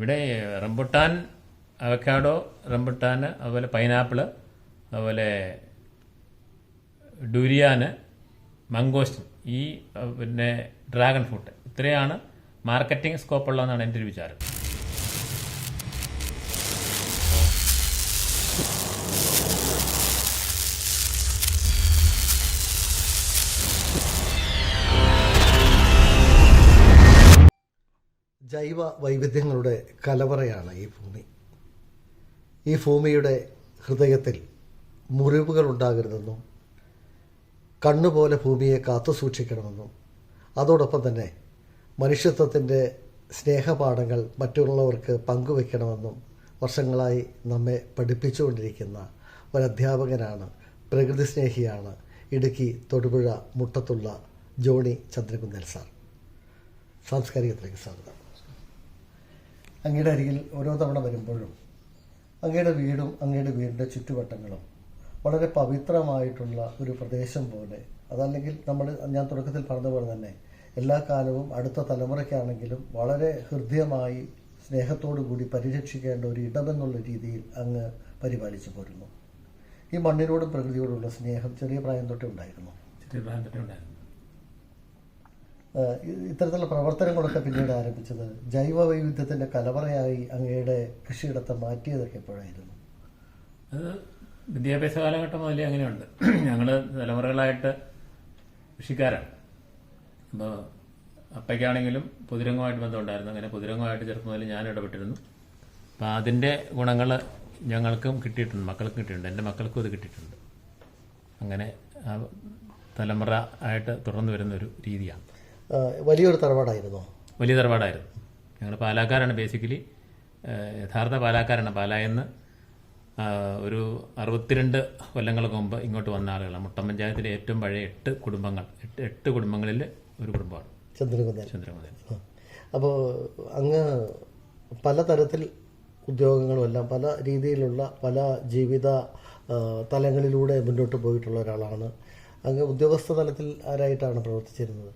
ഇവിടെ rambutan avocado rambutan അതുപോലെ pineapple അതുപോലെ ഡുരിയാന് മംഗോസ്റ്റിൻ ഈ പിന്നെ ഡ്രാഗൺ ഫ്രൂട്ട്. ഇത്രയാണ് മാർക്കറ്റിംഗ് സ്കോപ്പ് ഉള്ളതെന്നാണ് എന്റെ ഒരു വിചാരം. ജൈവ വൈവിധ്യങ്ങളുടെ കലവറയാണ് ഈ ഭൂമി. ഈ ഭൂമിയുടെ ഹൃദയത്തിൽ മുറിവുകൾ ഉണ്ടാകരുതെന്നും കണ്ണുപോലെ ഭൂമിയെ കാത്തു സൂക്ഷിക്കണമെന്നും അതോടൊപ്പം തന്നെ മനുഷ്യത്വത്തിന്റെ സ്നേഹപാഠങ്ങൾ മറ്റുള്ളവർക്ക് പങ്കുവെക്കണമെന്നും വർഷങ്ങളായി നമ്മെ പഠിപ്പിച്ചുകൊണ്ടിരിക്കുന്ന ഒരധ്യാപകനാണ് പ്രകൃതി സ്നേഹിയാണ് ഇടുക്കി തൊടുപുഴ മുട്ടത്തുള്ള ജോണി ചന്ദ്രകുന്നൽ സാർ. സാംസ്കാരികത്തിലേക്ക് സ്വാഗതം. അങ്ങയുടെ അരികിൽ ഓരോ തവണ വരുമ്പോഴും അങ്ങയുടെ വീടും അങ്ങയുടെ വീടിന്റെ ചുറ്റുവട്ടങ്ങളും വളരെ പവിത്രമായിട്ടുള്ള ഒരു പ്രദേശം പോലെ. അതല്ലെങ്കിൽ നമ്മൾ ഞാൻ തുടക്കത്തിൽ പറഞ്ഞതുപോലെ പോലെ തന്നെ എല്ലാ കാലവും അടുത്ത തലമുറയ്ക്കാണെങ്കിലും വളരെ ഹൃദ്യമായി സ്നേഹത്തോടു കൂടി പരിരക്ഷിക്കേണ്ട ഒരു ഇടമെന്നുള്ള രീതിയിൽ അങ്ങ് പരിപാലിച്ചു പോരുന്നു. ഈ മണ്ണിനോടും പ്രകൃതിയോടുള്ള സ്നേഹം ചെറിയ പ്രായം തൊട്ടേ ഉണ്ടായിരുന്നു. ചെറിയ പ്രായം തൊട്ടേ ഉണ്ടായിരുന്നു. ഇത്തരത്തിലുള്ള പ്രവർത്തനങ്ങളൊക്കെ പിന്നീട് ആരംഭിച്ചത് ജൈവ വൈവിധ്യത്തിന്റെ കലവറയായി അങ്ങയുടെ കൃഷിയിടത്തെ മാറ്റിയതൊക്കെ എപ്പോഴായിരുന്നു? അത് വിദ്യാഭ്യാസ കാലഘട്ടം മുതലേ അങ്ങനെയുണ്ട്. ഞങ്ങൾ തലമുറകളായിട്ട് കൃഷിക്കാരാണ്. അപ്പോൾ അപ്പയ്ക്കാണെങ്കിലും പുതിരംഗമായിട്ട് ബന്ധമുണ്ടായിരുന്നു. അങ്ങനെ പുതിരംഗമായിട്ട് ചെറുപ്പം മുതൽ ഞാൻ ഇടപെട്ടിരുന്നു. അപ്പോൾ അതിന്റെ ഗുണങ്ങൾ ഞങ്ങൾക്കും കിട്ടിയിട്ടുണ്ട് മക്കൾക്കും കിട്ടിയിട്ടുണ്ട് എന്റെ മക്കൾക്കും അത് കിട്ടിയിട്ടുണ്ട്. അങ്ങനെ തലമുറ ആയിട്ട് തുടർന്നു വരുന്ന ഒരു രീതിയാണ്. വലിയൊരു തറവാടായിരുന്നോ. വലിയ തറവാടായിരുന്നു. ഞങ്ങൾ പാലാക്കാരാണ് ബേസിക്കലി യഥാർത്ഥ പാലാക്കാരാണ്. പാലായെന്ന് ഒരു അറുപത്തിരണ്ട് കൊല്ലങ്ങൾക്ക് മുമ്പ് ഇങ്ങോട്ട് വന്ന ആളുകളാണ്. മുട്ടം പഞ്ചായത്തിലെ ഏറ്റവും പഴയ എട്ട് കുടുംബങ്ങൾ. എട്ട് എട്ട് കുടുംബങ്ങളിൽ ഒരു കുടുംബമാണ്. ചന്ദ്രകുന്നൻ ചന്ദ്രമോദൻ അപ്പോൾ അങ്ങ് പലതരത്തിൽ ഉദ്യോഗങ്ങളും എല്ലാം പല രീതിയിലുള്ള പല ജീവിത തലങ്ങളിലൂടെ മുന്നോട്ട് പോയിട്ടുള്ള ഒരാളാണ്. അങ്ങ് ഉദ്യോഗസ്ഥ തലത്തിൽ ആരായിട്ടാണ് പ്രവർത്തിച്ചിരുന്നത്?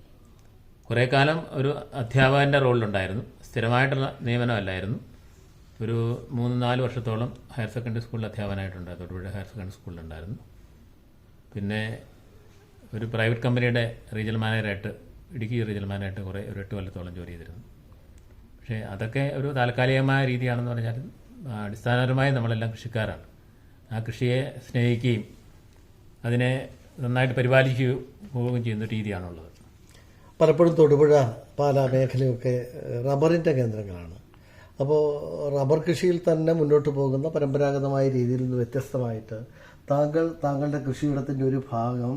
കുറേ കാലം ഒരു അധ്യാപകന്റെ റോളിലുണ്ടായിരുന്നു. സ്ഥിരമായിട്ടുള്ള നിയമനമല്ലായിരുന്നു. ഒരു മൂന്ന് നാല് വർഷത്തോളം ഹയർ സെക്കൻഡറി സ്കൂളിൽ അധ്യാപകനായിട്ടുണ്ട് തൊടുപുഴ ഹയർ സെക്കൻഡറി സ്കൂളിലുണ്ടായിരുന്നു. പിന്നെ ഒരു പ്രൈവറ്റ് കമ്പനിയുടെ റീജിയണൽ മാനേജറായിട്ട് ഇടുക്കി റീജിയണൽ മാനേജറായിട്ട് കുറേ ഒരു എട്ട് കൊല്ലത്തോളം ജോലി ചെയ്തിരുന്നു. പക്ഷേ അതൊക്കെ ഒരു താൽക്കാലികമായ രീതിയാണെന്ന് പറഞ്ഞാൽ അടിസ്ഥാനപരമായി നമ്മളെല്ലാം കൃഷിക്കാരാണ്. ആ കൃഷിയെ സ്നേഹിക്കുകയും അതിനെ നന്നായിട്ട് പരിപാലിക്കുകയും ചെയ്യുന്ന രീതിയാണുള്ളത്. പലപ്പോഴും തൊടുപുഴ പാല മേഖലയൊക്കെ റബ്ബറിന്റെ കേന്ദ്രങ്ങളാണ്. അപ്പോൾ റബ്ബർ കൃഷിയിൽ തന്നെ മുന്നോട്ട് പോകുന്ന പരമ്പരാഗതമായ രീതിയിൽ നിന്ന് വ്യത്യസ്തമായിട്ട് താങ്കൾ താങ്കളുടെ കൃഷിയിടത്തിന്റെ ഒരു ഭാഗം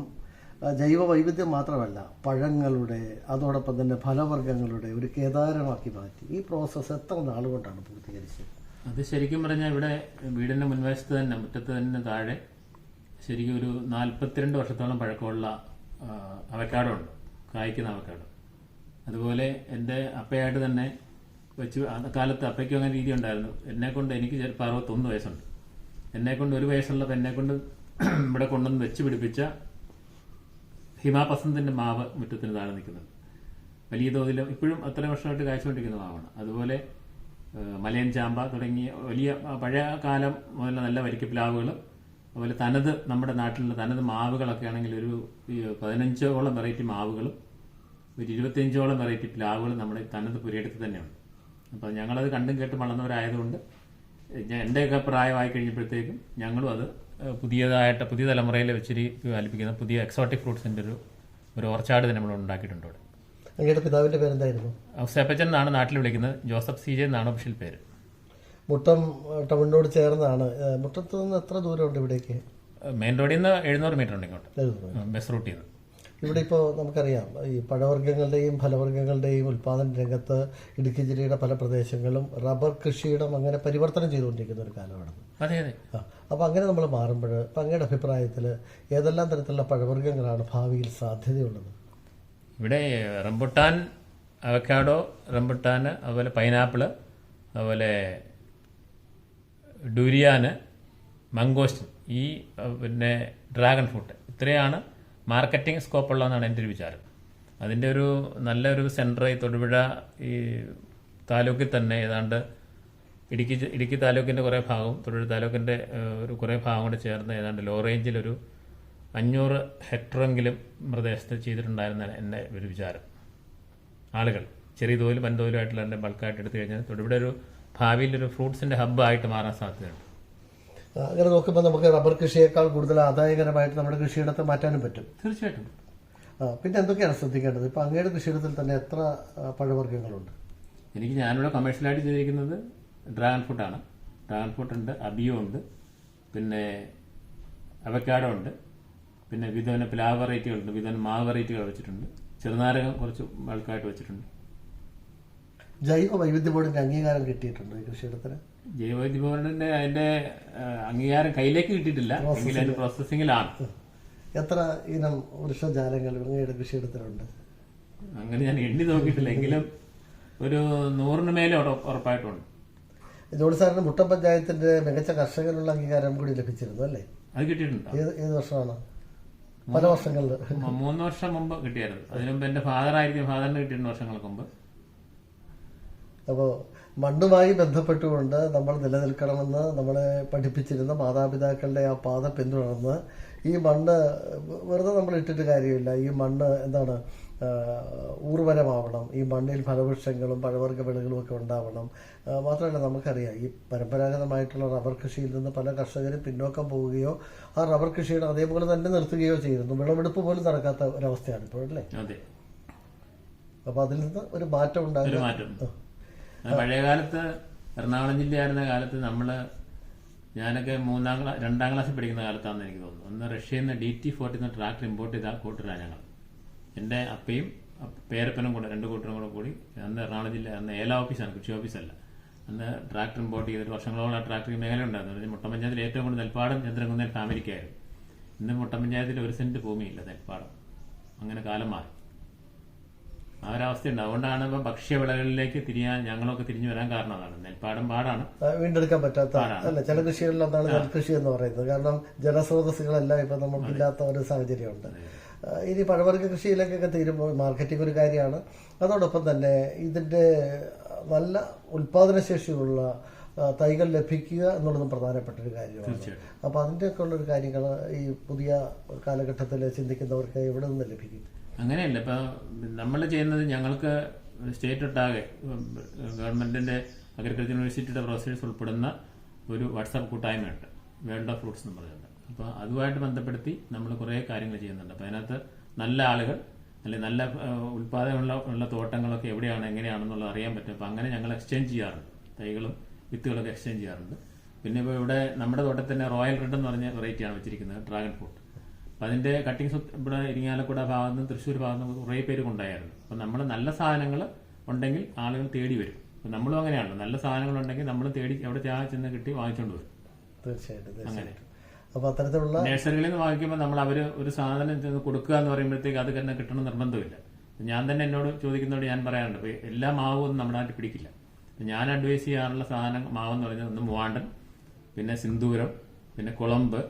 ജൈവ വൈവിധ്യം മാത്രമല്ല പഴങ്ങളുടെ അതോടൊപ്പം തന്നെ ഫലവർഗങ്ങളുടെ ഒരു കേദാരമാക്കി മാറ്റി. ഈ പ്രോസസ്സ് എത്ര നാളുകൊണ്ടാണ് പൂർത്തീകരിച്ചത്? അത് ശരിക്കും പറഞ്ഞാൽ ഇവിടെ വീടിന്റെ മുൻവശത്ത് തന്നെ മുറ്റത്ത് തന്നെ താഴെ ശരിക്കും ഒരു നാൽപ്പത്തിരണ്ട് വർഷത്തോളം പഴക്കമുള്ള അവക്കാടുണ്ട്. കായ്ക്കുന്ന അവക്കാഡോ അതുപോലെ എന്റെ അപ്പയായിട്ട് തന്നെ വെച്ച് ആ കാലത്ത് അപ്പയ്ക്കും അങ്ങനെ രീതി ഉണ്ടായിരുന്നു. എന്നെ കൊണ്ട് എനിക്ക് ചിലപ്പോൾ അറുപത്തൊന്ന് വയസ്സുണ്ട്. എന്നെ കൊണ്ട് ഒരു വയസ്സുള്ളപ്പോൾ എന്നെ കൊണ്ട് ഇവിടെ കൊണ്ടുവന്ന് വെച്ച് പിടിപ്പിച്ച ഹിമാപസന്തിന്റെ മാവ് മുറ്റത്തിന് താഴെ നിൽക്കുന്നുണ്ട്. വലിയ തോതിൽ ഇപ്പോഴും അത്ര വർഷമായിട്ട് കാഴ്ചകൊണ്ടിരിക്കുന്ന മാവാണ്. അതുപോലെ മലയൻ ചാമ്പ തുടങ്ങിയ വലിയ പഴയ കാലം മുതൽ നല്ല വരിക്കപ്പിലാവുകൾ അതുപോലെ തനത് നമ്മുടെ നാട്ടിലുള്ള തനത് മാവുകളൊക്കെ ആണെങ്കിൽ ഒരു പതിനഞ്ചോളം വെറൈറ്റി മാവുകളും ഒരു ഇരുപത്തിയഞ്ചോളം വെറൈറ്റി പ്ലാവുകളും നമ്മുടെ തനത് പുരയിടത്ത് തന്നെയുണ്ട്. അപ്പോൾ ഞങ്ങളത് കണ്ടും കേട്ടും വളർന്നവരായതുകൊണ്ട് ഞാൻ എന്റെയൊക്കെ പ്രായമായി കഴിഞ്ഞപ്പോഴത്തേക്കും ഞങ്ങളും അത് പുതിയതായിട്ട് പുതിയ തലമുറയിൽ വെച്ചിരി പാലിപ്പിക്കുന്ന പുതിയ എക്സോട്ടിക് ഫ്രൂട്ട്സിന്റെ ഒരു ഒരു ഓർച്ചാർഡ് തന്നെ നമ്മൾ ഉണ്ടാക്കിയിട്ടുണ്ട് ഇവിടെ അങ്ങയുടെ പിതാവിന്റെ പേരെന്തായിരുന്നു? ഔസേപ്പച്ചൻ എന്നാണ് നാട്ടിൽ വിളിക്കുന്നത്. ജോസഫ് സി ജെ എന്നാണ് ഒഫീഷ്യൽ പേര്. മുട്ടം ടൗണിനോട് ചേർന്നാണ്. മുട്ടത്ത് നിന്ന് എത്ര ദൂരമുണ്ട് ഇവിടേക്ക്? മെയിൻ റോഡിൽ നിന്ന് എഴുന്നൂറ് മീറ്റർ. ഉണ്ട് ഇങ്ങോട്ട് ബസ് റൂട്ടിൽ നിന്ന് ഇവിടെ ഇപ്പോൾ നമുക്കറിയാം ഈ പഴവർഗങ്ങളുടെയും ഫലവർഗങ്ങളുടെയും ഉൽപ്പാദന രംഗത്ത് ഇടുക്കി ജില്ലയുടെ പല പ്രദേശങ്ങളും റബ്ബർ കൃഷിയിടം അങ്ങനെ പരിവർത്തനം ചെയ്തുകൊണ്ടിരിക്കുന്ന ഒരു കാലമാണ് അതെ അതെ. അപ്പോൾ അങ്ങനെ നമ്മൾ മാറുമ്പോൾ അങ്ങയുടെ അഭിപ്രായത്തിൽ ഏതെല്ലാം തരത്തിലുള്ള പഴവർഗങ്ങളാണ് ഭാവിയിൽ സാധ്യതയുള്ളത്? ഇവിടെ റംബുട്ടാൻ അവക്കാഡോ റംബുട്ടാൻ അതുപോലെ പൈനാപ്പിൾ അതുപോലെ ഡുരിയാന് മംഗോസ്റ്റിൻ ഈ പിന്നെ ഡ്രാഗൺ ഫ്രൂട്ട്. ഇത്രയാണ് മാർക്കറ്റിംഗ് സ്കോപ്പ് ഉള്ളതെന്നാണ് എന്റെ ഒരു വിചാരം. അതിന്റെ ഒരു നല്ലൊരു സെന്റർ ഈ തൊടുപുഴ ഈ താലൂക്കിൽ തന്നെ ഏതാണ്ട് ഇടുക്കി ഇടുക്കി താലൂക്കിന്റെ കുറേ ഭാഗവും തൊഴിൽ താലൂക്കിന്റെ ഒരു കുറേ ഭാഗം കൂടെ ചേർന്ന് ഏതാണ്ട് ലോ റേഞ്ചിലൊരു അഞ്ഞൂറ് ഹെക്ടറെങ്കിലും പ്രദേശത്ത് ചെയ്തിട്ടുണ്ടായിരുന്ന എന്റെ ഒരു വിചാരം. ആളുകൾ ചെറിയ തോതിലും വൻതോതിലുമായിട്ടുള്ള എന്റെ ബൾക്കായിട്ട് എടുത്തു കഴിഞ്ഞാൽ തൊടുപുഴ ഒരു ഭാവിയിൽ ഒരു ഫ്രൂട്ട്സിന്റെ ഹബ് ആയിട്ട് മാറാൻ സാധ്യതയുണ്ട്. അങ്ങനെ നോക്കുമ്പോൾ നമുക്ക് റബ്ബർ കൃഷിയേക്കാൾ കൂടുതൽ ആദായകരമായിട്ട് നമ്മുടെ കൃഷിയിടത്തെ മാറ്റാനും പറ്റും. തീർച്ചയായിട്ടും. ആ, പിന്നെ എന്തൊക്കെയാണ് ശ്രദ്ധിക്കേണ്ടത്? ഇപ്പൊ അങ്ങയുടെ കൃഷിയിടത്തിൽ തന്നെ എത്ര പഴവർഗങ്ങളുണ്ട്? എനിക്ക് ഞാനിവിടെ കമേഴ്ഷ്യലായിട്ട് ചെയ്തിരിക്കുന്നത് ഡ്രാഗൺ ഫ്രൂട്ടാണ് ഡ്രാഗൺ ഫ്രൂട്ട് ഉണ്ട് അബിയോ ഉണ്ട് പിന്നെ അവക്കാഡോ ഉണ്ട് പിന്നെ വിധവന പ്ലാവ് വെറൈറ്റികളുണ്ട് വിധവന മാവ് വെറൈറ്റികൾ വെച്ചിട്ടുണ്ട്. ചെറുനാരകം കുറച്ച് ബൾക്കായിട്ട് വെച്ചിട്ടുണ്ട്. ജൈവ വൈവിധ്യ ബോർഡിന്റെ അംഗീകാരം കിട്ടിയിട്ടുണ്ട് കൃഷിയിടത്തിന്? കൃഷിയിടത്തിന് ജൈവവൈദ്യ ബോർഡിന്റെ അതിന്റെ അംഗീകാരം കയ്യിലേക്ക് കിട്ടിയിട്ടില്ല. എങ്കിലും പ്രോസസ്സിങ്ങിലാണ് എത്ര ഇനം വൃക്ഷജാലങ്ങൾ അങ്ങയുടെ കൃഷിയിടത്തിലുണ്ട്? അങ്ങനെ ഞാൻ എണ്ണി നോക്കിയിട്ടില്ല. എങ്കിലും ഒരു നൂറിന് മേലെ ഉറ- ഉറപ്പായിട്ടുണ്ട്. ജോണി സാറിന് മുട്ടം പഞ്ചായത്തിന്റെ മികച്ച കർഷകനുള്ള അംഗീകാരം കൂടി ലഭിച്ചിരുന്നു അല്ലേ? അത് കിട്ടിയിട്ടുണ്ട്. ഏത് വർഷമാണ്? പല വർഷങ്ങളിൽ. മൂന്ന് വർഷം മുമ്പ് കിട്ടിയായിരുന്നു. അതിനു മുമ്പ് എന്റെ ഫാദർ ആയിരിക്കും ഫാദറിന് കിട്ടിയിട്ടുണ്ട് വർഷങ്ങൾക്ക് മുമ്പ്. അപ്പോൾ മണ്ണുമായി ബന്ധപ്പെട്ടുകൊണ്ട് നമ്മൾ നിലനിൽക്കണമെന്ന് നമ്മളെ പഠിപ്പിച്ചിരുന്ന മാതാപിതാക്കളുടെ ആ പാത പിന്തുടർന്ന് ഈ മണ്ണ് വെറുതെ നമ്മൾ ഇട്ടിട്ട് കാര്യമില്ല. ഈ മണ്ണ് എന്താണ് ഊർവരമാവണം. ഈ മണ്ണിൽ ഫലവൃക്ഷങ്ങളും പഴവർഗ വിളകളും ഒക്കെ ഉണ്ടാവണം. മാത്രമല്ല നമുക്കറിയാം ഈ പരമ്പരാഗതമായിട്ടുള്ള റബ്ബർ കൃഷിയിൽ നിന്ന് പല കർഷകരും പിന്നോക്കം പോവുകയോ ആ റബ്ബർ കൃഷിയുടെ അതേപോലെ തന്നെ നിർത്തുകയോ ചെയ്യുന്നു. വിളവെടുപ്പ് പോലും നടക്കാത്ത ഒരവസ്ഥയാണ് ഇപ്പോഴല്ലേ? അതെ. അപ്പോൾ അതിൽ നിന്ന് ഒരു മാറ്റം ഉണ്ടാകും പഴയ കാലത്ത് എറണാകുളം ജില്ലയായിരുന്ന കാലത്ത് നമ്മൾ ഞാനൊക്കെ മൂന്നാം ക്ലാസ് രണ്ടാം ക്ലാസ്സിൽ പഠിക്കുന്ന കാലത്താണെന്ന് എനിക്ക് തോന്നുന്നു. ഒന്ന് റഷ്യയിൽ നിന്ന് ഡി ടി ഫോർട്ടി എന്ന ട്രാക്ടർ ഇമ്പോർട്ട് ചെയ്ത കൂട്ടരാണ് ഞങ്ങൾ എന്റെ അപ്പയും അപ്പ- പേരപ്പനും കൂടെ രണ്ട് കൂട്ടരും കൂടെ കൂടി അന്ന് എറണാകുളം ജില്ല അന്ന് ഏല ഓഫീസാണ് കൃഷി ഓഫീസല്ല. അന്ന് ട്രാക്ടർ ഇമ്പോർട്ട് ചെയ്തിട്ട് വർഷങ്ങളോളം ആ ട്രാക്ടർ മേഖല ഉണ്ടായിരുന്നു മുട്ടം പഞ്ചായത്തിൽ ഏറ്റവും കൂടുതൽ നെൽപ്പാടം ചന്ദ്രകുന്നേൽ ഫാമിലിക്കായിരുന്നു ഇന്ന് മുട്ടം പഞ്ചായത്തിൽ ഒരു സെന്റ് ഭൂമിയില്ല നെൽപ്പാടം. അങ്ങനെ കാലം മാറി. ആ ഒരവസ്ഥയുണ്ട് അതുകൊണ്ടാണ് ഇപ്പൊ ഭക്ഷ്യവിളകളിലേക്ക് തിരിയാൻ ഞങ്ങളൊക്കെ തിരിഞ്ഞു വരാൻ കാരണം അതാണ്. നെൽപ്പാടം പാടാണ്. വീണ്ടെടുക്കാൻ പറ്റാത്ത അല്ല ചില കൃഷികളിൽ അതാണ് നെൽകൃഷി എന്ന് പറയുന്നത്. കാരണം ജലസ്രോതസ്സുകളെല്ലാം ഇപ്പൊ നമുക്കില്ലാത്ത ഒരു സാഹചര്യമുണ്ട്. ഉണ്ട് ഇനി പഴവർഗ കൃഷിയിലേക്കൊക്കെ തീരുമ്പോൾ മാർക്കറ്റിംഗ് ഒരു കാര്യമാണ്. അതോടൊപ്പം തന്നെ ഇതിന്റെ നല്ല ഉൽപാദനശേഷിയുള്ള തൈകൾ ലഭിക്കുക എന്നുള്ളതും പ്രധാനപ്പെട്ട ഒരു കാര്യമാണ്. തീർച്ചയായിട്ടും. അപ്പൊ അതിന്റെയൊക്കെ ഉള്ള ഒരു കാര്യങ്ങൾ ഈ പുതിയ കാലഘട്ടത്തിൽ ചിന്തിക്കുന്നവർക്ക് എവിടെ നിന്ന് ലഭിക്കും? അങ്ങനെയല്ല ഇപ്പൊ നമ്മൾ ചെയ്യുന്നത് ഞങ്ങൾക്ക് സ്റ്റേറ്റ് ഒട്ടാകെ ഗവൺമെന്റിന്റെ അഗ്രികൾച്ചർ യൂണിവേഴ്സിറ്റിയുടെ പ്രൊഫസേഴ്സ് ഉൾപ്പെടുന്ന ഒരു വാട്സാപ്പ് കൂട്ടായ്മയുണ്ട്. വേൾഡ് ഓഫ് ഫ്രൂട്ട്സ് എന്ന് പറയുന്നത്. അപ്പോൾ അതുമായിട്ട് ബന്ധപ്പെടുത്തി നമ്മൾ കുറേ കാര്യങ്ങൾ ചെയ്യുന്നുണ്ട്. അപ്പോൾ അതിനകത്ത് നല്ല ആളുകൾ അല്ലെങ്കിൽ നല്ല ഉൽപാദനമുള്ള ഉള്ള തോട്ടങ്ങളൊക്കെ എവിടെയാണ് എങ്ങനെയാണെന്നുള്ളത് അറിയാൻ പറ്റും. അപ്പോൾ അങ്ങനെ ഞങ്ങൾ എക്സ്ചേഞ്ച് ചെയ്യാറുണ്ട്. തൈകളും വിത്തുകളൊക്കെ എക്സ്ചേഞ്ച് ചെയ്യാറുണ്ട്. പിന്നെ ഇപ്പോൾ ഇവിടെ നമ്മുടെ തന്നെ റോയൽ റെഡ് എന്ന് പറഞ്ഞ വെറൈറ്റിയാണ് വെച്ചിരിക്കുന്നത് ഡ്രാഗൺ ഫ്രൂട്ട് അപ്പം അതിന്റെ കട്ടിങ്സ് ഇവിടെ ഇരിങ്ങാലക്കുട ഭാഗത്ത് നിന്ന് തൃശ്ശൂർ ഭാഗത്ത് നിന്ന് കുറേ പേര് കൊണ്ടായിരുന്നു അപ്പം നമ്മൾ നല്ല സാധനങ്ങൾ ഉണ്ടെങ്കിൽ ആളുകൾ തേടി വരും. അപ്പം നമ്മളും അങ്ങനെയാണ് നല്ല സാധനങ്ങൾ ഉണ്ടെങ്കിൽ നമ്മൾ തേടി എവിടെ ചാ ചെന്ന് കിട്ടി വാങ്ങിച്ചുകൊണ്ട് വരും. തീർച്ചയായിട്ടും അങ്ങനെ. തീർച്ചയായിട്ടും. അപ്പൊ അത്തരത്തിലുള്ള നേഴ്സറികളിൽ നിന്ന് വാങ്ങിക്കുമ്പോൾ നമ്മൾ അവർ ഒരു സാധനം ചെന്ന് കൊടുക്കുക എന്ന് പറയുമ്പോഴത്തേക്ക് അത് തന്നെ കിട്ടണം നിർബന്ധമില്ല. ഞാൻ തന്നെ എന്നോട് ചോദിക്കുന്നതോട് ഞാൻ പറയാറുണ്ട് എല്ലാ മാവും ഒന്നും നമ്മുടെ നാട്ടിൽ പിടിക്കില്ല. ഞാൻ അഡ്വൈസ് ചെയ്യാറുള്ള സാധനം മാവെന്ന് പറഞ്ഞാൽ ഒന്ന് മൂവാണ്ടൻ പിന്നെ സിന്ദൂരം പിന്നെ കുളമ്പ്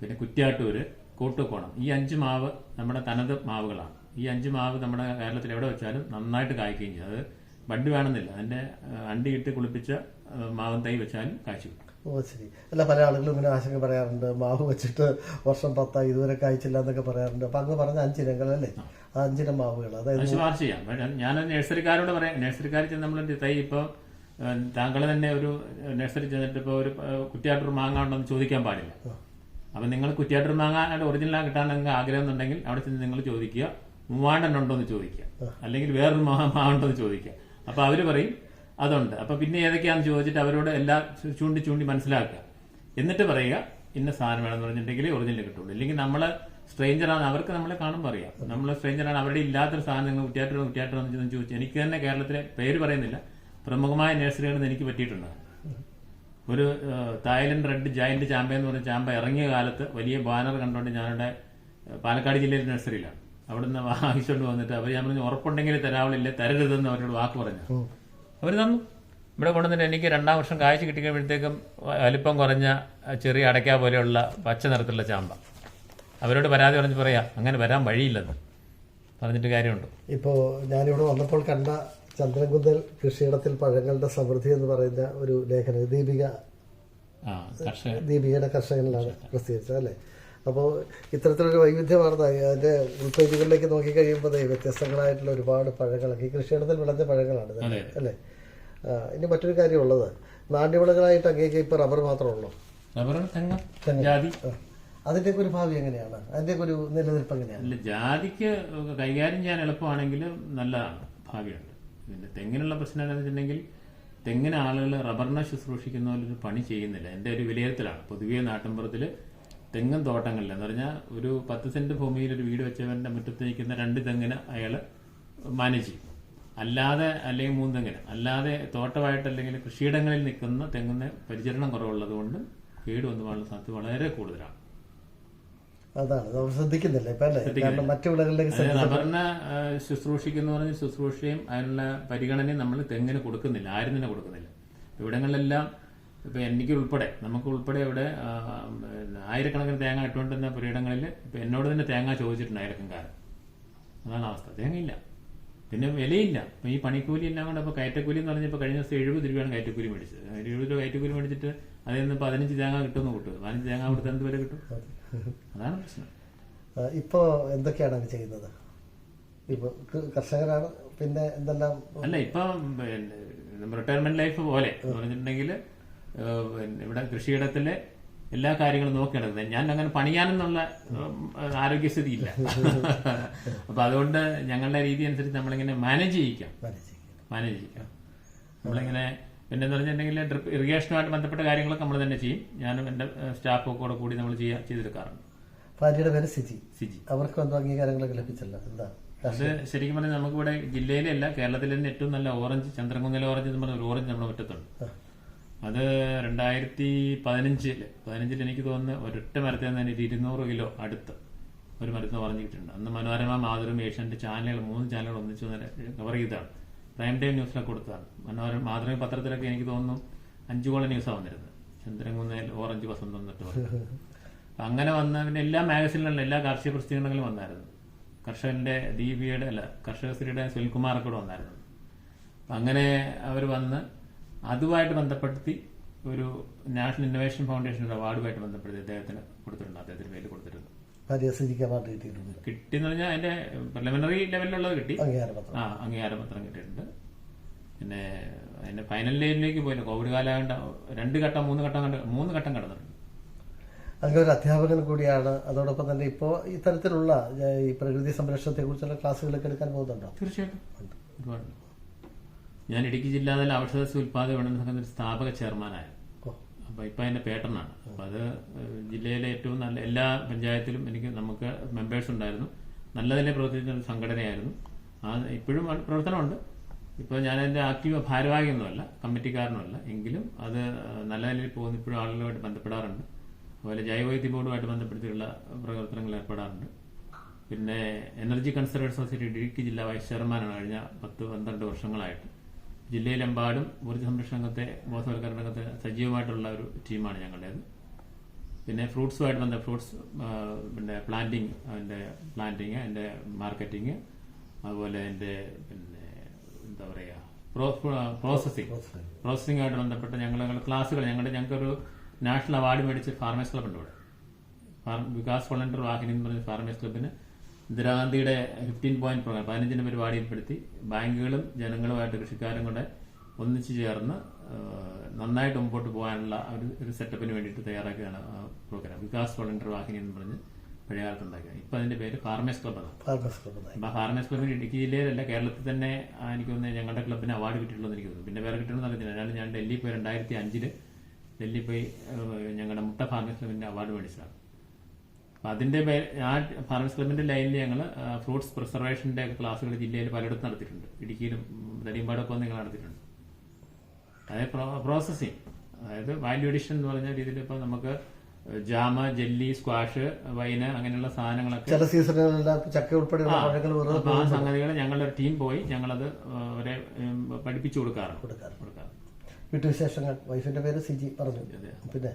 പിന്നെ കുറ്റ്യാട്ടൂര് കൂട്ടുകോണം ഈ അഞ്ച് മാവ് നമ്മുടെ തനത് മാവുകളാണ്. ഈ അഞ്ച് മാവ് നമ്മുടെ കേരളത്തിൽ എവിടെ വെച്ചാലും നന്നായിട്ട് കായ്ക്കുകയും ചെയ്യും. അത് ബഡ് വേണമെന്നില്ല. അതിന്റെ അണ്ടി അണ്ടിയിട്ട് കുളിപ്പിച്ച മാവൻ തൈ വെച്ചാലും കാഴ്ച ഓ ശരി. അല്ല പല ആളുകളും ഇങ്ങനെ ആശങ്ക പറയാറുണ്ട്. മാവ് വെച്ചിട്ട് വർഷം പത്തായി ഇതുവരെ കായ്ച്ചില്ല എന്നൊക്കെ പറയാറുണ്ട്. അപ്പൊ അങ്ങ് പറഞ്ഞ അഞ്ചിനങ്ങൾ അല്ലേ ആ. അഞ്ചിനം മാവുകൾ അതായത് ശുപാർശ ചെയ്യാം. ഞാൻ നഴ്സറിക്കാരോട് പറയാം. നഴ്സറിക്കാർ ചെന്ന് നമ്മൾ തൈ ഇപ്പോൾ താങ്കൾ തന്നെ ഒരു നഴ്സറി ചെന്നിട്ട് ഇപ്പോൾ ഒരു കുറ്റിയാട്ടൂർ മാങ്ങ ഉണ്ടെന്ന് ചോദിക്കാൻ പാടില്ല. അപ്പം നിങ്ങൾ കുറ്റിയാട്ടൂർ മാങ്ങ ഒറിജിനൽ കിട്ടാൻ നിങ്ങൾക്ക് ആഗ്രഹം എന്നുണ്ടെങ്കിൽ അവിടെ ചെന്ന് നിങ്ങൾ ചോദിക്കുക മൂവാണ്ടെണ്ണം ഉണ്ടോ എന്ന് ചോദിക്കുക അല്ലെങ്കിൽ വേറൊരു മാ മാ എന്ന് ചോദിക്കുക. അപ്പൊ അവർ പറയും അതുണ്ട്. അപ്പൊ പിന്നെ ഏതൊക്കെയാണെന്ന് ചോദിച്ചിട്ട് അവരോട് എല്ലാം ചൂണ്ടി ചൂണ്ടി മനസ്സിലാക്കുക. എന്നിട്ട് പറയുക ഇന്ന സാധനം വേണമെന്ന് പറഞ്ഞിട്ടുണ്ടെങ്കിൽ ഒറിജിനൽ കിട്ടുള്ളൂ. ഇല്ലെങ്കിൽ നമ്മൾ സ്ട്രേഞ്ചറാണ് അവർക്ക് നമ്മളെ കാണുമ്പോൾ അറിയാം. നമ്മൾ സ്ട്രേഞ്ചറാണ് അവരുടെ ഇല്ലാത്തൊരു സാധനം നിങ്ങൾ കുറ്റിയാട്ടോ കുറ്റിയാട്ടോ എന്ന് ചോദിച്ചു എനിക്ക് തന്നെ കേരളത്തിലെ പേര് പറയുന്നില്ല. പ്രമുഖമായ നഴ്സറികളിൽ നിന്ന് എനിക്ക് പറ്റിയിട്ടുണ്ട്. ഒരു തായ്ലൻഡ് റെഡ് ജയന്റ് ചാമ്പ എന്ന് പറഞ്ഞ ചാമ്പ ഇറങ്ങിയ കാലത്ത് വലിയ ബാനർ കണ്ടുകൊണ്ട് ഞാനിവിടെ പാലക്കാട് ജില്ലയിലെ നഴ്സറിയിലാണ്. അവിടുന്ന് വാങ്ങിച്ചുകൊണ്ട് വന്നിട്ട് അവർ ഞാൻ പറഞ്ഞു ഉറപ്പുണ്ടെങ്കിൽ തരാവളില്ല തരരുതെന്ന് അവരോട് വാക്ക് പറഞ്ഞു. അവർ തന്നു. ഇവിടെ കൊണ്ടുവന്നിട്ട് എനിക്ക് രണ്ടാം വർഷം കാഴ്ച കിട്ടിക്കഴിയുമ്പോഴത്തേക്കും വലിപ്പം കുറഞ്ഞ ചെറിയ അടയ്ക്ക പോലെയുള്ള പച്ച നിറത്തിലുള്ള ചാമ്പ. അവരോട് പരാതി പറഞ്ഞ് പറയാ അങ്ങനെ വരാൻ വഴിയില്ലെന്ന്. പറഞ്ഞിട്ട് കാര്യമുണ്ട്. ഇപ്പോൾ ഞാനിവിടെ വന്നപ്പോൾ കണ്ട ചന്ദ്രൻകുന്തൽ കൃഷിയിടത്തിൽ പഴങ്ങളുടെ സമൃദ്ധി എന്ന് പറയുന്ന ഒരു ലേഖനം ദീപിക ദീപികയുടെ കർഷകനിലാണ് പ്രസിദ്ധീകരിച്ചത് അല്ലേ? അപ്പോൾ ഇത്തരത്തിലൊരു വൈവിധ്യമാർന്ന അതിന്റെ ഉൾപ്പേജുകളിലേക്ക് നോക്കിക്കഴിയുമ്പോൾ വ്യത്യസ്തങ്ങളായിട്ടുള്ള ഒരുപാട് പഴങ്ങളൊക്കെ ഈ കൃഷിയിടത്തിൽ വിളഞ്ഞ പഴങ്ങളാണ് അല്ലേ? ഇനി മറ്റൊരു കാര്യമുള്ളത്. നാണ്യവിളകളായിട്ട് അങ്ങേക്ക് ഇപ്പോൾ റബ്ബർ മാത്രമേ ഉള്ളൂ. റബ്ബറും തെങ്ങ്. അതിന്റെയൊക്കെ ഒരു ഭാവി എങ്ങനെയാണ്? അതിന്റെയൊക്കെ ഒരു നിലനിൽപ്പ് എങ്ങനെയാണ്? ജാതിക്ക് കൈകാര്യം ചെയ്യാൻ എളുപ്പമാണെങ്കിലും നല്ല ഭാവിയുണ്ട് പിന്നെ തെങ്ങിനുള്ള പ്രശ്നം എന്താണെന്ന് വെച്ചിട്ടുണ്ടെങ്കിൽ തെങ്ങിന് ആളുകൾ റബ്ബറിനെ ശുശ്രൂഷിക്കുന്ന പോലെ ഒരു പണി ചെയ്യുന്നില്ല. എന്റെ ഒരു വിലയിരുത്തലാണ്. പൊതുവെ നാട്ടിൻപുറത്തിൽ തെങ്ങും തോട്ടങ്ങളിൽ എന്ന് പറഞ്ഞാൽ ഒരു പത്ത് സെന്റ് ഭൂമിയിൽ ഒരു വീട് വെച്ചവന്റെ മുറ്റത്ത് നിൽക്കുന്ന രണ്ട് തെങ്ങിന് അയാൾ മാനേജ് ചെയ്യും. അല്ലാതെ അല്ലെങ്കിൽ മൂന്ന് തെങ്ങിന്. അല്ലാതെ തോട്ടമായിട്ട് അല്ലെങ്കിൽ കൃഷിയിടങ്ങളിൽ നിൽക്കുന്ന തെങ്ങിന് പരിചരണം കുറവുള്ളത് കൊണ്ട് കേട് വന്നു പോകാനുള്ള സാധ്യത വളരെ കൂടുതലാണ്. അതാണ്. നമ്മൾ ശ്രദ്ധിക്കുന്നില്ല ഇപ്പൊ അല്ലേ? കാരണം മറ്റു വിളകളിലേക്ക് റബ്ബറിനെ ശുശ്രൂഷിക്കുന്ന പറഞ്ഞ ശുശ്രൂഷയും അതിനുള്ള പരിഗണനയും നമ്മൾ തെങ്ങിന് കൊടുക്കുന്നില്ല. ആരും തന്നെ കൊടുക്കുന്നില്ല. ഇവിടങ്ങളിലെല്ലാം ഇപ്പൊ എനിക്ക് ഉൾപ്പെടെ നമുക്ക് ഉൾപ്പെടെ ഇവിടെ ആയിരക്കണക്കിന് തേങ്ങ ഇട്ടുകൊണ്ടിരുന്ന പുരയിടങ്ങളിൽ ഇപ്പൊ എന്നോട് തന്നെ തേങ്ങ ചോദിച്ചിട്ടുണ്ട് ആയിരക്കംകാരൻ അതാണ് അവസ്ഥ. തേങ്ങയില്ല. പിന്നെ വിലയില്ല. ഇപ്പൊ ഈ പണിക്കൂലി എല്ലാം കൂടെ ഇപ്പൊ കയറ്റക്കൂലി എന്ന് പറഞ്ഞപ്പോൾ കഴിഞ്ഞ ദിവസം എഴുപത് രൂപയാണ് കയറ്റക്കൂലി മേടിച്ചത്. എഴുപത് രൂപ കയറ്റക്കൂലി മേടിച്ചിട്ട് അതിൽ നിന്ന് പതിനഞ്ച് തേങ്ങ കിട്ടുമെന്ന് കിട്ടും. പതിനഞ്ച് തേങ്ങ കൊടുത്ത് എന്ത് വില കിട്ടും? അതാണ് പ്രശ്നം. ഇപ്പോ എന്തൊക്കെയാണ് അങ്ങ് ചെയ്യുന്നത്? ഇപ്പൊ കർഷകരാണ് പിന്നെ എന്തെല്ലാം? അല്ല ഇപ്പൊ റിട്ടയർമെന്റ് ലൈഫ് പോലെ പറഞ്ഞിട്ടുണ്ടെങ്കിൽ ഇവിടെ കൃഷിയിടത്തിലെ എല്ലാ കാര്യങ്ങളും നോക്കി നടക്കുന്നത് ഞാൻ അങ്ങനെ പണിയാനെന്നുള്ള ആരോഗ്യസ്ഥിതി ഇല്ല അപ്പൊ അതുകൊണ്ട് ഞങ്ങളുടെ രീതി അനുസരിച്ച് നമ്മളിങ്ങനെ മാനേജ് ചെയ്യിക്കാം. മാനേജ് ചെയ്യിക്കാം. നമ്മളിങ്ങനെ പിന്നെ എന്ന് പറഞ്ഞിട്ടുണ്ടെങ്കിൽ ഡ്രിപ്പ് ഇറിഗേഷനുമായിട്ട് ബന്ധപ്പെട്ട കാര്യങ്ങളൊക്കെ നമ്മൾ തന്നെ ചെയ്യും. ഞാനും എന്റെ സ്റ്റാഫൊക്കെ കൂടെ കൂടി നമ്മൾ ചെയ്യാ ചെയ്തെടുക്കാറുണ്ട്. ഭാര്യയുടെ പേര് സിജി. സിജി. അവർക്ക് എന്തോ അംഗീകാരങ്ങളൊക്കെ ലഭിച്ചല്ലോ. എന്താ? അത് ശരിക്കും പറഞ്ഞാൽ നമുക്കിവിടെ ജില്ലയിലല്ല കേരളത്തിൽ തന്നെ ഏറ്റവും നല്ല ഓറഞ്ച് ചന്ദ്രകുന്നില ഓറഞ്ച് എന്ന് പറഞ്ഞ ഒരു ഓറഞ്ച് നമ്മുടെ മുറ്റത്തുണ്ട്. അത് രണ്ടായിരത്തി പതിനഞ്ചിൽ പതിനഞ്ചിൽ എനിക്ക് തോന്നുന്നു ഒരൊറ്റ മരത്തിൽ നിന്ന് തന്നെ ഇരുന്നൂറ് കിലോ അടുത്ത് ഒരു മരത്തിന് ഓറഞ്ച് കിട്ടിയിട്ടുണ്ട്. അന്ന് മനോരമ മാതൃം ഏഷ്യാന്റെ ചാനലുകൾ മൂന്ന് ചാനലുകൾ ഒന്നിച്ചു കവർ ചെയ്തതാണ്. പ്രൈം ടൈം ന്യൂസിലൊക്കെ കൊടുത്തതാണ്. മനോരമ മാതൃഭൂമി പത്രത്തിലൊക്കെ എനിക്ക് തോന്നുന്നു അഞ്ചു കോളം ന്യൂസാണ് വന്നിരുന്നത്. ചന്ദ്രകുന്നേൽ ഓറഞ്ച് വസന്തം എന്നിട്ട് അങ്ങനെ വന്ന പിന്നെ എല്ലാ മാഗസിനുകളിലും എല്ലാ കാർഷിക പ്രസിദ്ധീകരണങ്ങളിലും വന്നായിരുന്നു. കർഷകന്റെ ദീപിയുടെ അല്ല കർഷകശ്രീയുടെ സുനിൽകുമാറൊക്കെ കൂടെ വന്നായിരുന്നു. അങ്ങനെ അവർ വന്ന് അതുമായിട്ട് ബന്ധപ്പെടുത്തി ഒരു നാഷണൽ ഇന്നോവേഷൻ ഫൗണ്ടേഷന്റെ അവാർഡുമായിട്ട് ബന്ധപ്പെടുത്തി അദ്ദേഹത്തിന് കൊടുത്തിട്ടുണ്ട് അദ്ദേഹത്തിന് പേര് കൊടുത്തിട്ടുണ്ട്. ഭാര്യ സിജിക്ക് കിട്ടിയിട്ടുണ്ട് കിട്ടി എന്ന് പറഞ്ഞാൽ അതിന്റെ പ്രിലിമിനറി ലെവലിലുള്ളത് കിട്ടി. അംഗീകാരപത്രം. ആ അംഗീകാരപത്രം കിട്ടിയിട്ടുണ്ട്. പിന്നെ അതിന്റെ ഫൈനൽ ലൈനിലേക്ക് പോയില്ല. കോവിഡ് കാലം രണ്ട് ഘട്ടം മൂന്ന് ഘട്ടം കണ്ട് മൂന്ന് ഘട്ടം കടന്നിട്ടുണ്ട്. അതിലൊരു അധ്യാപകൻ കൂടിയാണ്. അതോടൊപ്പം തന്നെ ഇപ്പോൾ ഇത്തരത്തിലുള്ള ഈ പ്രകൃതി സംരക്ഷണത്തെ കുറിച്ചുള്ള ക്ലാസ്സുകളൊക്കെ എടുക്കാൻ പോകുന്നുണ്ടോ? തീർച്ചയായിട്ടും. ഞാൻ ഇടുക്കി ജില്ലാതല ഔഷധ ഉൽപാദക വിപണന സംഘത്തിന്റെ സ്ഥാപക ചെയർമാനായ ഓ, അപ്പൊ ഇപ്പൊ അതിന്റെ പേട്ടനാണ്. അപ്പൊ അത് ജില്ലയിലെ ഏറ്റവും നല്ല എല്ലാ പഞ്ചായത്തിലും എനിക്ക് നമുക്ക് മെമ്പേഴ്സ് ഉണ്ടായിരുന്നു. നല്ല നിലയിൽ പ്രവർത്തിക്കുന്ന ഒരു സംഘടനയായിരുന്നു. ആ ഇപ്പോഴും പ്രവർത്തനമുണ്ട്. ഇപ്പോൾ ഞാൻ അതിന്റെ ആക്റ്റീവ് ഭാരവാഹിയൊന്നുമല്ല കമ്മിറ്റിക്കാരനുമല്ല എങ്കിലും അത് നല്ല നിലയിൽ പോകുന്ന ഇപ്പോഴും ആളുകളുമായിട്ട് ബന്ധപ്പെടാറുണ്ട്. അതുപോലെ ജൈവവൈദ്യ ബോർഡുമായിട്ട് ബന്ധപ്പെടുത്തിയുള്ള പ്രവർത്തനങ്ങൾ ഏർപ്പെടാറുണ്ട്. പിന്നെ എനർജി കൺസർവേഷൻ സൊസൈറ്റി ഇടുക്കി ജില്ലാ വൈസ് ചെയർമാനാണ് കഴിഞ്ഞ പത്ത് പന്ത്രണ്ട് വർഷങ്ങളായിട്ട്. ജില്ലയിലെമ്പാടും ഊർജ സംരക്ഷണ രംഗത്തെ ബോധവൽക്കരണ രംഗത്തെ സജീവമായിട്ടുള്ള ഒരു ടീമാണ് ഞങ്ങളുടേത്. പിന്നെ ഫ്രൂട്ട്സുമായിട്ട് ബന്ധ ഫ്രൂട്ട്സ് പിന്നെ പ്ലാന്റിങ് അതിന്റെ പ്ലാന്റിങ് അതിന്റെ മാർക്കറ്റിങ് അതുപോലെ അതിന്റെ പിന്നെ എന്താ പറയുക പ്രോസസ്സിങ്. പ്രോസസ്സിംഗ് ആയിട്ട് ബന്ധപ്പെട്ട ഞങ്ങൾ ഞങ്ങളുടെ ക്ലാസ്സുകൾ ഞങ്ങളുടെ ഞങ്ങൾക്കൊരു നാഷണൽ അവാർഡ് മേടിച്ച് ഫാർമേഴ്സ് ക്ലബ് ഉണ്ട് ഇവിടെ വികാസ് വളണ്ടർ വാഹിനി എന്ന് പറഞ്ഞ ഫാർമേഴ്സ് ക്ലബിന് ഇന്ദിരാഗാന്ധിയുടെ ഫിഫ്റ്റീൻ പോയിന്റ് പ്രോഗ്രാം പതിനഞ്ചിന് പരിപാടിയിൽപ്പെടുത്തി ബാങ്കുകളും ജനങ്ങളുമായിട്ട് കൃഷിക്കാരും കൂടെ ഒന്നിച്ചു ചേർന്ന് നന്നായിട്ട് മുമ്പോട്ട് പോകാനുള്ള ഒരു ഒരു സെറ്റപ്പിന് വേണ്ടിയിട്ട് തയ്യാറാക്കിയതാണ് പ്രോഗ്രാം വികാസ് വളണ്ടർ വാഹിനി എന്ന് പറഞ്ഞ് പഴയ കാലത്ത് ഉണ്ടാക്കിയത് ഇപ്പൊ അതിന്റെ പേര് ഫാർമേഴ്സ് ക്ലബ് എന്നാണ്. ഫാർമേഴ്സ് ക്ലബ്ബായി അപ്പൊ ഫാർമേഴ്സ് ക്ലബിന് ഇടുക്കി ജില്ലയിലല്ല കേരളത്തിൽ തന്നെ എനിക്ക് തോന്നുന്നു ഞങ്ങളുടെ ക്ലബിന് അവാർഡ് കിട്ടിയിട്ടുള്ളൂ എനിക്ക് തോന്നുന്നു. പിന്നെ വേറെ കിട്ടണമെന്ന് അറിയത്തില്ല. അല്ലാണ്ട് ഞാൻ ഡൽഹി പോയി രണ്ടായിരത്തി അഞ്ചിൽ ഡൽഹി പോയി ഞങ്ങളുടെ മുട്ട ഫാർമേഴ്സ് ക്ലബിന്റെ അവാർഡ് മേടിച്ചതാണ്. അതിന്റെ ആ ഫാർമേഴ്സ് ക്ലബിന്റെ ലൈനിൽ ഞങ്ങൾ ഫ്രൂട്ട്സ് പ്രിസർവേഷന്റെ ഒക്കെ ക്ലാസ്സുകൾ ജില്ലയിൽ പലയിടത്തും നടത്തിയിട്ടുണ്ട്. ഇടുക്കിയിലും ഉം, തടിയമ്പാടൊക്കെ നിങ്ങൾ നടത്തിയിട്ടുണ്ട്. അതായത് പ്രോസസ്സിങ്. അതായത് വാല്യൂ അഡീഷൻ എന്ന് പറഞ്ഞ രീതിയിൽ ഇപ്പൊ നമുക്ക് ജാമ ജെല്ലി സ്ക്വാഷ് വൈന് അങ്ങനെയുള്ള സാധനങ്ങളൊക്കെ ചില സീസണുകളിലെല്ലാം ചക്ക ഉൾപ്പെടെയുള്ള ആ സംഗതികൾ ഞങ്ങളുടെ ടീം പോയി ഞങ്ങളത് അവരെ പഠിപ്പിച്ചു കൊടുക്കാറുണ്ട് കൊടുക്കാറുണ്ട് കൊടുക്കാറ്. വീട്ടുവിശേഷങ്ങൾ. വൈഫിന്റെ പേര് സിജി പറഞ്ഞു. പിന്നെ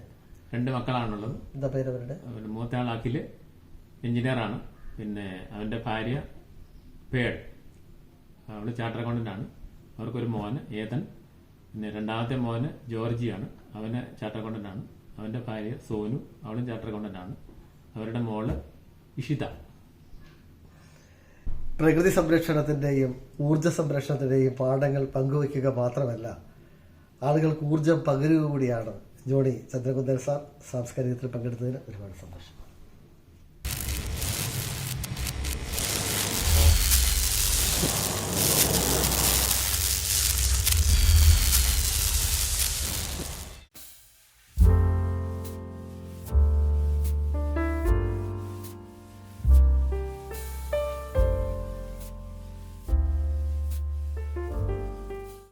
രണ്ട് മക്കളാണുള്ളത്. എന്താ പേര് അവരുടെ? മൂത്ത മൂത്തയാൾ അഖിൽ എഞ്ചിനീയറാണ്. പിന്നെ അവന്റെ ഭാര്യ പേഡ് അവൾ ചാർട്ടർ അക്കൗണ്ടന്റ് ആണ് അവർക്കൊരു മോന് ഏതൻ. പിന്നെ രണ്ടാമത്തെ മോന് ജോർജിയാണ്. അവന് ചാർട്ടർ അക്കൗണ്ടന്റ് ആണ് അവന്റെ ഭാര്യ സോനു അവളും ചാർട്ടർ അക്കൗണ്ടന്റ് ആണ് അവരുടെ മോൾ ഇഷിത. പ്രകൃതി സംരക്ഷണത്തിന്റെയും ഊർജ സംരക്ഷണത്തിന്റെയും പാഠങ്ങൾ പങ്കുവയ്ക്കുക മാത്രമല്ല ആളുകൾക്ക് ഊർജം പകരുക കൂടിയാണ് ജോണി ചന്ദ്രകുന്ദൻ സാർ സാംസ്കാരികത്തിൽ പങ്കെടുത്തതിന് ഒരുപാട് സന്തോഷം.